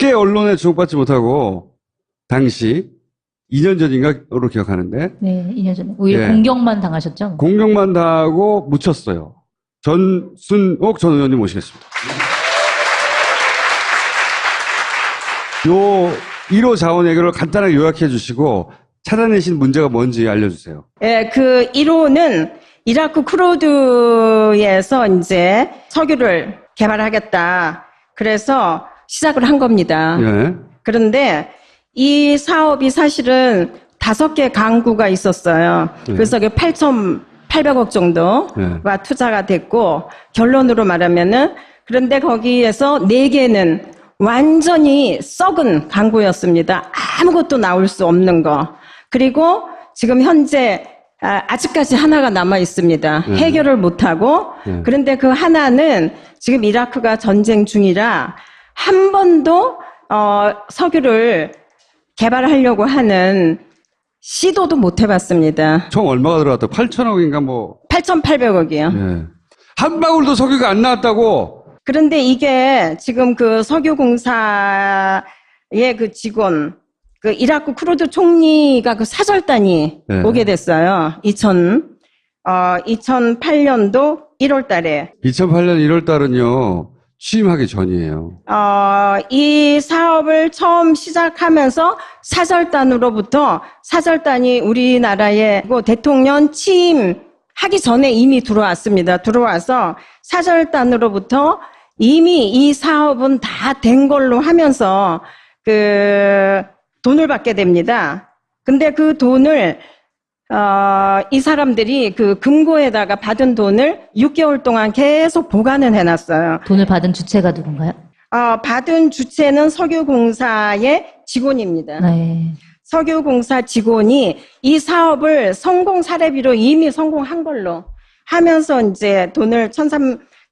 크게 언론에 주목받지 못하고 당시 2년 전인가로 기억하는데 네, 2년 전에. 오히려 예. 공격만 당하셨죠? 공격만 당하고 묻혔어요. 전순옥 전 의원님 모시겠습니다. 요 1호 자원 해결을 간단하게 요약해 주시고 찾아내신 문제가 뭔지 알려주세요. 예, 그 1호는 이라크 쿠르드에서 이제 석유를 개발하겠다. 그래서 시작을 한 겁니다. 예. 그런데 이 사업이 사실은 다섯 개 강구가 있었어요. 네. 그래서 그 8,800억 정도가 투자가 됐고 결론으로 말하면은 그런데 거기에서 네 개는 완전히 썩은 강구였습니다. 아무것도 나올 수 없는 거. 그리고 지금 현재 아, 아직까지 하나가 남아 있습니다. 네. 해결을 못하고 네. 그런데 그 하나는 지금 이라크가 전쟁 중이라 한 번도 어, 석유를 개발하려고 하는 시도도 못 해봤습니다. 총 얼마가 들어갔다? 8천억인가 뭐. 8,800억이요. 예. 한 방울도 석유가 안 나왔다고. 그런데 이게 지금 그 석유공사의 그 직원, 그 이라크 쿠르드 총리가 그 사절단이 네. 오게 됐어요. 2000, 어, 2008년도 1월 달에. 2008년 1월 달은요, 취임하기 전이에요. 어, 이 사업을 처음 시작하면서 사절단으로부터 사절단이 우리나라에 그 대통령 취임 하기 전에 이미 들어왔습니다. 들어와서 사절단으로부터 이미 이 사업은 다 된 걸로 하면서 그 돈을 받게 됩니다. 근데 그 돈을 어, 이 사람들이 그 금고에다가 받은 돈을 6개월 동안 계속 보관을 해놨어요. 돈을 받은 주체가 누군가요? 어, 받은 주체는 석유공사의 직원입니다. 네. 석유공사 직원이 이 사업을 성공 사례비로 이미 성공한 걸로 하면서 이제 돈을 천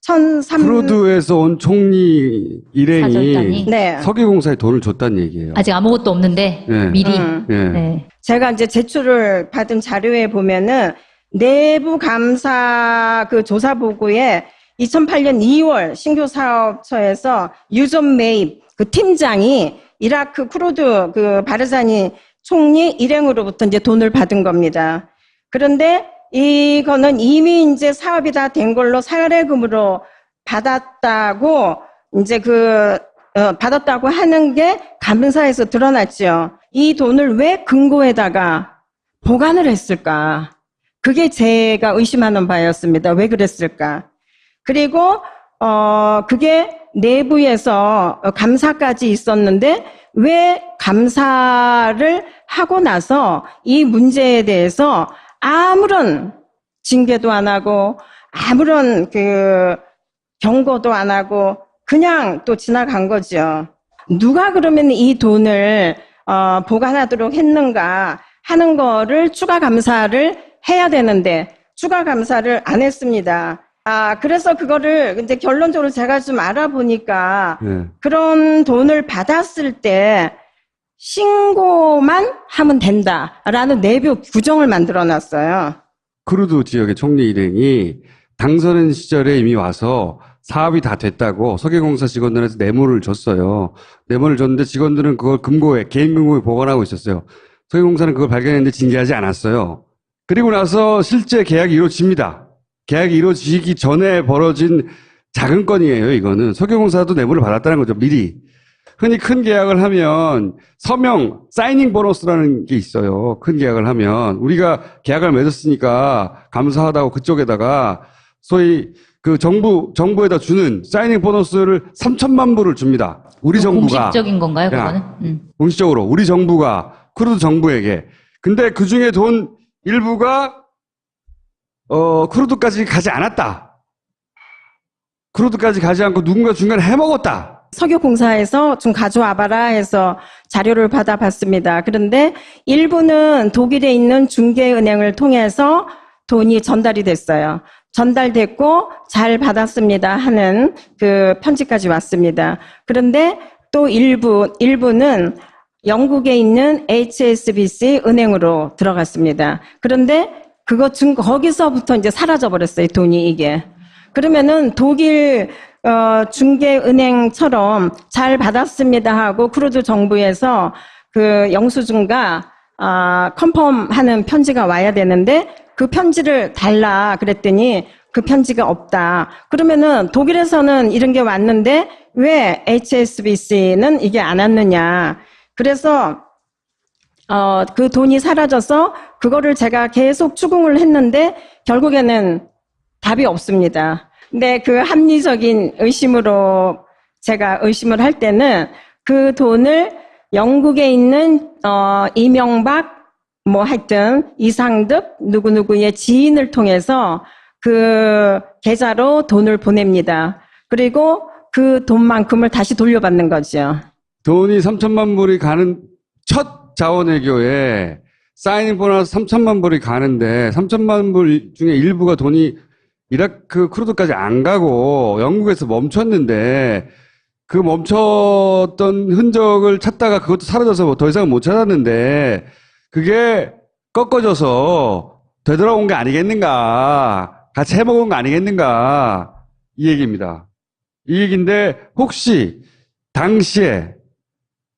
삼, 천삼, 크루드에서 온 총리 일행이 사절단이? 네. 석유공사에 돈을 줬다는 얘기예요. 아직 아무것도 없는데 네. 미리. 음. 예. 네. 제가 이제 제출을 받은 자료에 보면은 내부 감사 그 조사 보고에 2008년 2월 신규 사업처에서 유전 매입 그 팀장이 이라크 쿠르드 그 바르자니 총리 일행으로부터 이제 돈을 받은 겁니다. 그런데 이거는 이미 이제 사업이 다 된 걸로 사례금으로 받았다고 이제 그 어, 받았다고 하는 게 감사에서 드러났죠. 이 돈을 왜 금고에다가 보관을 했을까? 그게 제가 의심하는 바였습니다. 왜 그랬을까? 그리고 어 그게 내부에서 어, 감사까지 있었는데 왜 감사를 하고 나서 이 문제에 대해서 아무런 징계도 안 하고 아무런 그 경고도 안 하고 그냥 또 지나간 거죠. 누가 그러면 이 돈을 어, 보관하도록 했는가 하는 거를 추가 감사를 해야 되는데 추가 감사를 안 했습니다. 아 그래서 그거를 이제 결론적으로 제가 좀 알아보니까 예. 그런 돈을 받았을 때 신고만 하면 된다라는 내부 규정을 만들어 놨어요. 크루드 지역의 총리 일행이 당선인 시절에 이미 와서 사업이 다 됐다고 석유공사 직원들한테 뇌물을 줬어요. 뇌물을 줬는데 직원들은 그걸 금고에, 개인 금고에 보관하고 있었어요. 석유공사는 그걸 발견했는데 징계하지 않았어요. 그리고 나서 실제 계약이 이루어집니다. 계약이 이루어지기 전에 벌어진 작은 건이에요, 이거는. 석유공사도 뇌물을 받았다는 거죠, 미리. 흔히 큰 계약을 하면 서명, 사이닝 보너스라는 게 있어요. 큰 계약을 하면. 우리가 계약을 맺었으니까 감사하다고 그쪽에다가 소위 그 정부, 정부에다 주는 사이닝 보너스를 3천만 불을 줍니다. 우리 정부가. 공식적인 건가요, 야. 그거는? 음. 공식적으로 우리 정부가 크루드 정부에게. 근데 그 중에 돈 일부가 어 크루드까지 가지 않았다. 크루드까지 가지 않고 누군가 중간에 해먹었다. 석유공사에서 좀 가져와봐라 해서 자료를 받아봤습니다. 그런데 일부는 독일에 있는 중개은행을 통해서 돈이 전달이 됐어요. 전달됐고 잘 받았습니다 하는 그 편지까지 왔습니다. 그런데 또 일부, 일부는 영국에 있는 HSBC 은행으로 들어갔습니다. 그런데 그거 증 거기서부터 이제 사라져 버렸어요, 돈이 이게. 그러면은 독일 어, 중개은행처럼 잘 받았습니다 하고 크루드 정부에서 그 영수증과 아, 컨펌하는 편지가 와야 되는데 그 편지를 달라 그랬더니 그 편지가 없다. 그러면은 독일에서는 이런 게 왔는데 왜 HSBC는 이게 안 왔느냐. 그래서 어, 그 돈이 사라져서 그거를 제가 계속 추궁을 했는데 결국에는 답이 없습니다. 근데 그 합리적인 의심으로 제가 의심을 할 때는 그 돈을 영국에 있는 어, 이명박 뭐 하여튼 이상득 누구누구의 지인을 통해서 그 계좌로 돈을 보냅니다. 그리고 그 돈만큼을 다시 돌려받는 거죠. 돈이 3천만 불이 가는 첫 자원외교에 사인인 보너스 3천만 불이 가는데 3천만 불 중에 일부가 돈이 이라크 크루드까지 안 가고 영국에서 멈췄는데 그 멈췄던 흔적을 찾다가 그것도 사라져서 뭐더 이상 못 찾았는데 그게 꺾어져서 되돌아온 게 아니겠는가 같이 해먹은 거 아니겠는가 이 얘기입니다. 이 얘기인데 혹시 당시에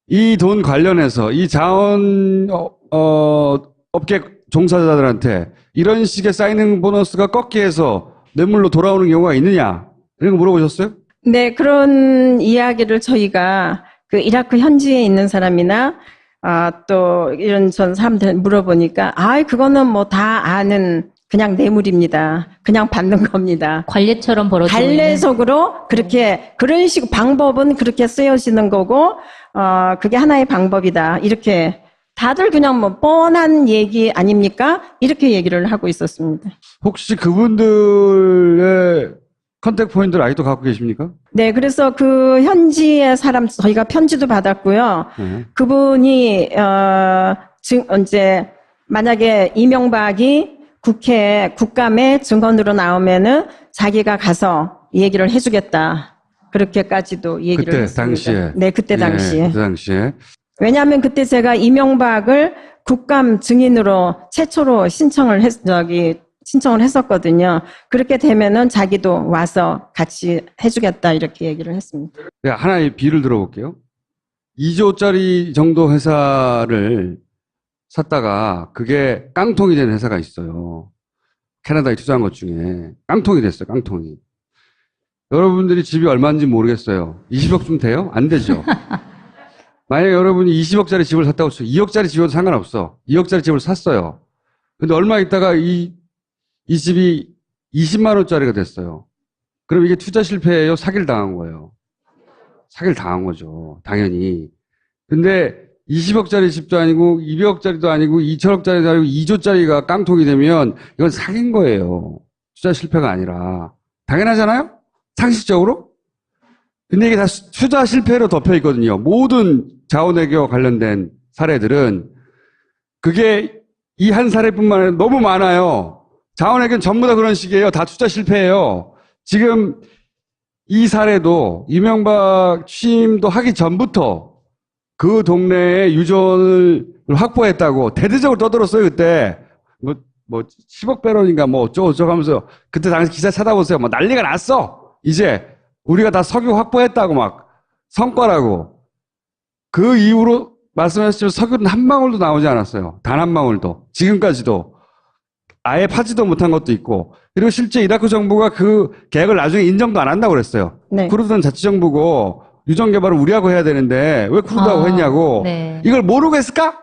이 돈 관련해서 이 자원 어, 어, 업계 종사자들한테 이런 식의 사이닝 보너스가 꺾기 해서 뇌물로 돌아오는 경우가 있느냐 이런 거 물어보셨어요? 네, 그런 이야기를 저희가 그 이라크 현지에 있는 사람이나 아, 또 이런 전 사람들 물어보니까 아, 그거는 뭐 다 아는 그냥 뇌물입니다. 그냥 받는 겁니다. 관례처럼 벌어지고 있는 관례속으로 그렇게 그런 식 방법은 그렇게 쓰여지는 거고 어 그게 하나의 방법이다. 이렇게 다들 그냥 뭐 뻔한 얘기 아닙니까? 이렇게 얘기를 하고 있었습니다. 혹시 그분들의 컨택 포인트를 아직도 갖고 계십니까? 네, 그래서 그 현지의 사람 저희가 편지도 받았고요. 네. 그분이 어, 증, 이제 만약에 이명박이 국회 국감에 증언으로 나오면은 자기가 가서 얘기를 해주겠다. 그렇게까지도 얘기를 그때 했습니다. 당시에. 네, 그때 네, 당시에. 그때 당시에. 왜냐하면 그때 제가 이명박을 국감 증인으로 최초로 신청을 했 저기 신청을 했었거든요. 그렇게 되면은 자기도 와서 같이 해주겠다 이렇게 얘기를 했습니다. 네, 하나의 비를 들어볼게요. 2조짜리 정도 회사를 샀다가 그게 깡통이 된 회사가 있어요. 캐나다에 투자한 것 중에 깡통이 됐어요. 깡통이. 여러분들이 집이 얼마인지 모르겠어요. 20억쯤 돼요? 안 되죠. 만약에 여러분이 20억짜리 집을 샀다고 쳐 2억짜리 집은 상관없어. 2억짜리 집을 샀어요. 근데 얼마 있다가 이, 이 집이 20만 원짜리가 됐어요. 그럼 이게 투자 실패예요? 사기를 당한 거예요. 사기를 당한 거죠. 당연히. 근데 20억짜리 집도 아니고 200억짜리도 아니고 2천억짜리도 아니고 2조짜리가 깡통이 되면 이건 사기인 거예요. 투자 실패가 아니라. 당연하잖아요? 상식적으로? 근데 이게 다 수- 투자 실패로 덮여 있거든요. 모든 자원외교 관련된 사례들은 그게 이 한 사례뿐만 아니라 너무 많아요. 자원외교는 전부 다 그런 식이에요. 다 투자 실패예요. 지금 이 사례도 이명박 취임도 하기 전부터 그 동네에 유전을 확보했다고 대대적으로 떠들었어요, 그때. 뭐, 뭐, 10억 배럴인가 뭐 어쩌고저쩌고 하면서 그때 당시 기사 찾아보세요. 뭐 난리가 났어! 이제 우리가 다 석유 확보했다고 막 성과라고. 그 이후로 말씀하셨지만 석유는 한 방울도 나오지 않았어요. 단 한 방울도. 지금까지도. 아예 파지도 못한 것도 있고. 그리고 실제 이라크 정부가 그 계획을 나중에 인정도 안 한다고 그랬어요. 네. 쿠르드는 자치정부고 유전 개발을 우리하고 해야 되는데 왜 쿠르드하고 아, 했냐고. 네. 이걸 모르고 했을까?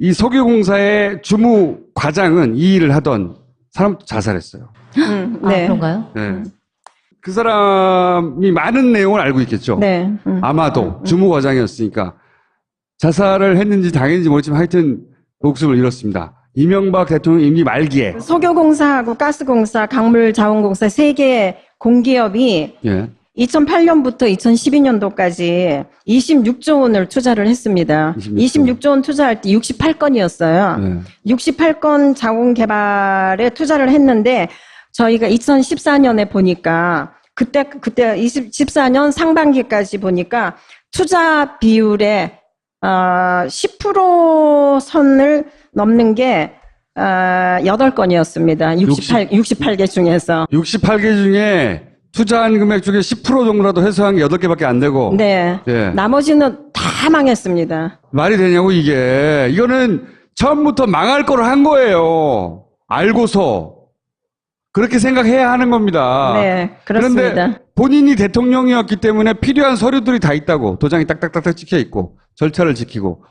이 석유공사의 주무 과장은 이 일을 하던 사람 자살했어요. 음, 아, 네. 그런가요? 네. 그 사람이 많은 내용을 알고 있겠죠. 네. 음. 아마도 주무 과장이었으니까 자살을 했는지 당했는지 모르지만 하여튼 목숨을 잃었습니다. 이명박 대통령 임기 말기에 석유공사하고 가스공사, 강물자원공사 세 개의 공기업이 예. 2008년부터 2012년도까지 26조 원을 투자를 했습니다. 26조. 26조 원 투자할 때 68건이었어요. 네. 68건 자원 개발에 투자를 했는데 저희가 2014년에 보니까 그때 그때 2014년 상반기까지 보니까 투자 비율에 어, 10% 선을 넘는 게 어, 8건이었습니다. 68 68 개 중에서. 68개 중에 투자한 금액 중에 10% 정도라도 회수한 게 8개밖에 안 되고. 네. 예. 나머지는 다 망했습니다. 말이 되냐고, 이게. 이거는 처음부터 망할 거를 한 거예요. 알고서. 그렇게 생각해야 하는 겁니다. 네, 그렇습니다. 아, 그런데 본인이 대통령이었기 때문에 필요한 서류들이 다 있다고. 도장이 딱딱딱딱 찍혀 있고, 절차를 지키고.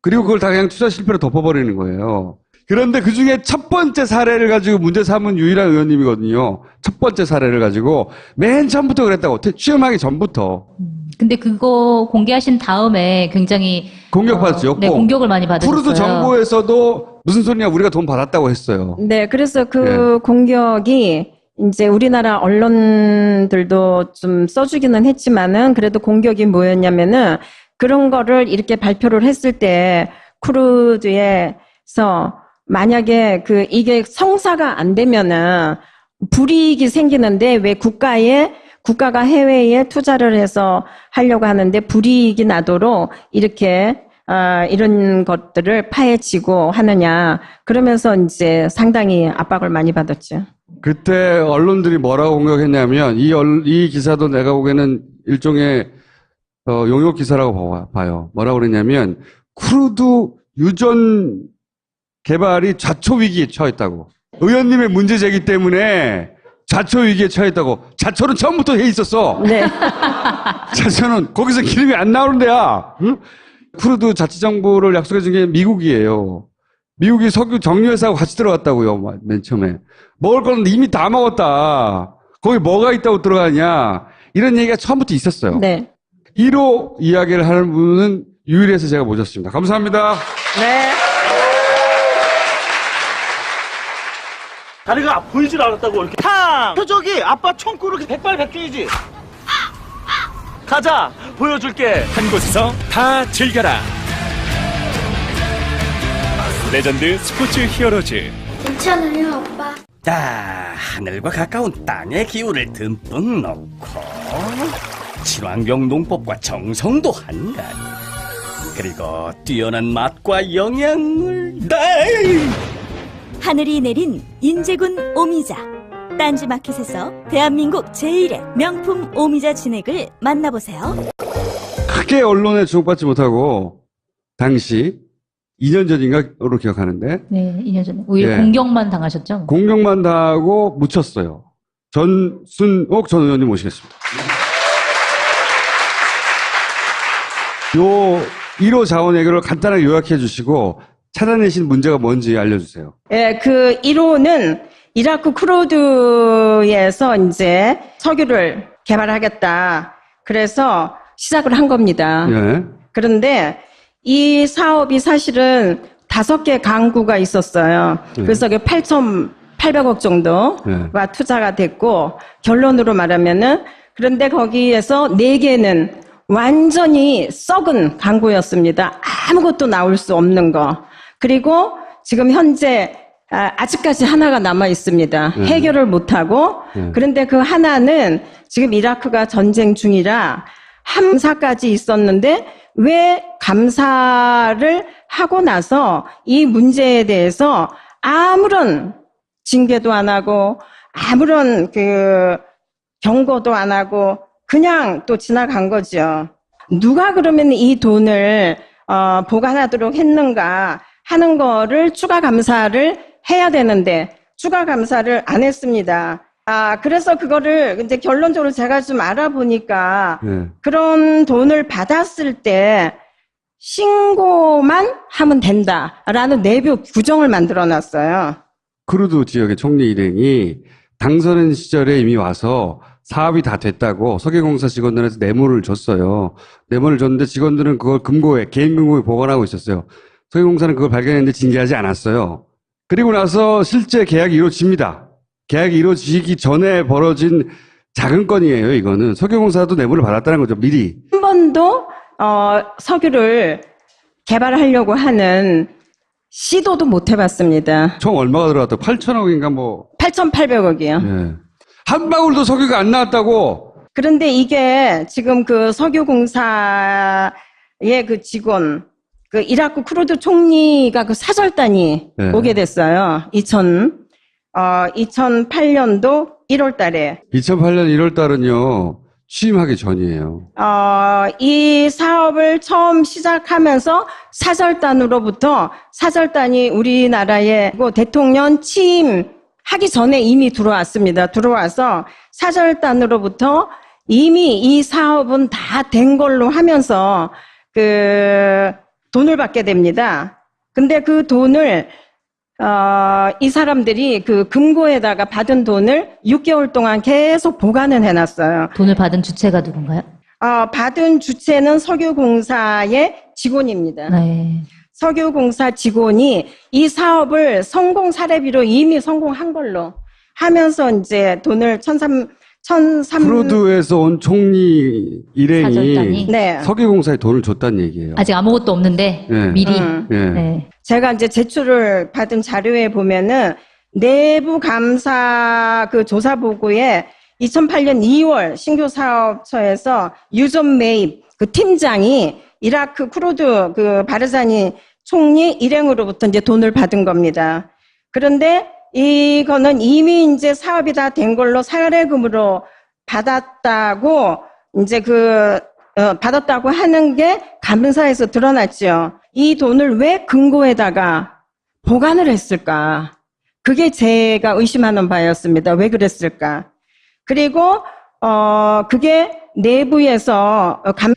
그리고 그걸 다 그냥 투자 실패로 덮어버리는 거예요. 그런데 그 중에 첫 번째 사례를 가지고 문제 삼은 유일한 의원님이거든요. 첫 번째 사례를 가지고 맨 처음부터 그랬다고. 태- 취임하기 전부터. 근데 그거 공개하신 다음에 굉장히 공격받았죠. 어, 네, 꼭. 공격을 많이 받으셨어요. 푸르드 정부에서도 무슨 소리냐 우리가 돈 받았다고 했어요. 네, 그래서 그 예. 공격이 이제 우리나라 언론들도 좀 써주기는 했지만은 그래도 공격이 뭐였냐면은 그런 거를 이렇게 발표를 했을 때 크루드에서 만약에 그 이게 성사가 안 되면은 불이익이 생기는데 왜 국가에 국가가 해외에 투자를 해서 하려고 하는데 불이익이 나도록 이렇게 아, 이런 것들을 파헤치고 하느냐 그러면서 이제 상당히 압박을 많이 받았죠. 그때 언론들이 뭐라고 공격했냐면 이, 얼- 이 기사도 내가 보기에는 일종의 어, 용역 기사라고 봐- 봐요. 뭐라고 그랬냐면 크루드 유전 개발이 좌초 위기에 처했다고. 의원님의 문제 제기 때문에 좌초 위기에 처했다고. 좌초는 처음부터 해 있었어. 네, 자체는 거기서 기름이 안 나오는 데야. 응? 쿠르드 자치정부를 약속해 준 게 미국이에요. 미국이 석유 정유회사하고 같이 들어갔다고요. 마- 맨 처음에. 먹을 건 이미 다 먹었다. 거기 뭐가 있다고 들어가냐. 이런 얘기가 처음부터 있었어요. 네, 1호 이야기를 하는 분은 유일해서 제가 모셨습니다. 감사합니다. 네. 다리가 보이질 않았다고 이렇게 탕! 표적이 아빠 총구로 이렇게 백발백중이지 가자 보여줄게 한 곳에서 다 즐겨라. 레전드 스포츠 히어로즈 괜찮아요, 아빠. 자, 하늘과 가까운 땅의 기운을 듬뿍 넣고 친환경 농법과 정성도 한가득 그리고 뛰어난 맛과 영양을 네! 하늘이 내린 인제군 오미자. 딴지마켓에서 대한민국 제1의 명품 오미자 진액을 만나보세요. 크게 언론에 주목받지 못하고 당시 2년 전인가로 기억하는데 네, 2년 전에 오히려 예. 공격만 당하셨죠. 공격만 당하고 묻혔어요. 전순옥 전 의원님 모시겠습니다. 요 1호 자원 외교를 간단하게 요약해 주시고 찾아내신 문제가 뭔지 알려주세요. 예, 그 1호는 이라크 크루드에서 이제 석유를 개발하겠다. 그래서 시작을 한 겁니다. 예. 그런데 이 사업이 사실은 다섯 개 강구가 있었어요. 그래서 그 8,800억 정도가 투자가 됐고 결론으로 말하면은 그런데 거기에서 네 개는 완전히 썩은 강구였습니다. 아무것도 나올 수 없는 거. 그리고 지금 현재 아, 아직까지 하나가 남아 있습니다. 해결을 못하고 그런데 그 하나는 지금 이라크가 전쟁 중이라 함사까지 있었는데 왜 감사를 하고 나서 이 문제에 대해서 아무런 징계도 안 하고 아무런 그 경고도 안 하고 그냥 또 지나간 거죠. 누가 그러면 이 돈을 어, 보관하도록 했는가 하는 거를 추가 감사를 해야 되는데 추가 감사를 안 했습니다. 아 그래서 그거를 이제 결론적으로 제가 좀 알아보니까 예. 그런 돈을 받았을 때 신고만 하면 된다라는 내부 규정을 만들어 놨어요. 크루드 지역의 총리 일행이 당선인 시절에 이미 와서 사업이 다 됐다고 석유공사 직원들한테 뇌물을 줬어요. 뇌물을 줬는데 직원들은 그걸 금고에, 개인 금고에 보관하고 있었어요. 석유공사는 그걸 발견했는데 징계하지 않았어요. 그리고 나서 실제 계약이 이루어집니다. 계약이 이루어지기 전에 벌어진 작은 건이에요, 이거는. 석유공사도 뇌물을 받았다는 거죠, 미리. 한 번도 어, 석유를 개발하려고 하는 시도도 못 해봤습니다. 총 얼마가 들어갔다고? 8천억인가 뭐. 8,800억이요. 예. 한 방울도 석유가 안 나왔다고. 그런데 이게 지금 그 석유공사의 그 직원, 그 이라크 크루드 총리가 그 사절단이 네. 오게 됐어요. 2000, 어, 2008년도 1월 달에 2008년 1월 달은요, 취임하기 전이에요. 어, 이 사업을 처음 시작하면서 사절단으로부터 사절단이 우리나라에 그 대통령 취임 하기 전에 이미 들어왔습니다. 들어와서 사절단으로부터 이미 이 사업은 다 된 걸로 하면서 그 돈을 받게 됩니다. 근데 그 돈을 어, 이 사람들이 그 금고에다가 받은 돈을 6개월 동안 계속 보관을 해놨어요. 돈을 받은 주체가 누군가요? 어, 받은 주체는 석유공사의 직원입니다. 네. 석유공사 직원이 이 사업을 성공 사례비로 이미 성공한 걸로 하면서 이제 돈을 천 삼, 천삼, 크루드에서 온 총리 일행이 사절단이? 네. 석유공사에 돈을 줬다는 얘기예요. 아직 아무것도 없는데 네. 미리. 음. 예. 네. 제가 이제 제출을 받은 자료에 보면은 내부 감사 그 조사 보고에 2008년 2월 신규 사업처에서 유전 매입 그 팀장이 이라크 쿠르드 그 바르자니 총리 일행으로부터 이제 돈을 받은 겁니다. 그런데 이거는 이미 이제 사업이 다 된 걸로 사례금으로 받았다고 이제 그 어, 받았다고 하는 게 감사에서 드러났죠. 이 돈을 왜 금고에다가 보관을 했을까? 그게 제가 의심하는 바였습니다. 왜 그랬을까? 그리고 어 그게 내부에서 어, 감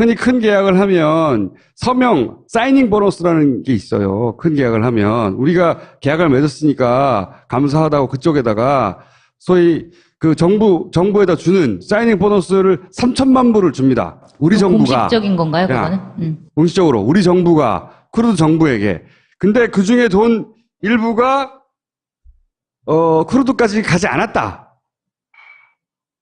흔히 큰 계약을 하면 서명, 사이닝 보너스라는 게 있어요. 큰 계약을 하면. 우리가 계약을 맺었으니까 감사하다고 그쪽에다가 소위 그 정부, 정부에다 주는 사이닝 보너스를 3천만 불을 줍니다. 우리 정부가. 공식적인 건가요, 야. 그거는? 음. 공식적으로 우리 정부가 크루드 정부에게. 근데 그 중에 돈 일부가 어 크루드까지 가지 않았다.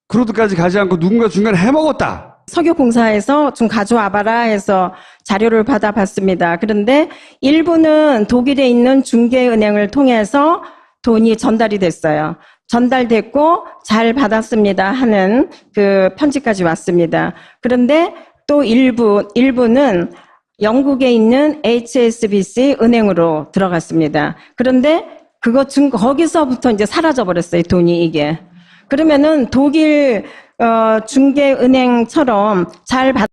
크루드까지 가지 않고 누군가 중간에 해먹었다. 석유공사에서 좀 가져와봐라 해서 자료를 받아봤습니다. 그런데 일부는 독일에 있는 중개은행을 통해서 돈이 전달이 됐어요. 전달됐고 잘 받았습니다 하는 그 편지까지 왔습니다. 그런데 또 일부, 일부는 영국에 있는 HSBC 은행으로 들어갔습니다. 그런데 그거 중, 거기서부터 이제 사라져 버렸어요, 돈이 이게. 그러면은 독일 어, 중개은행처럼 잘 받,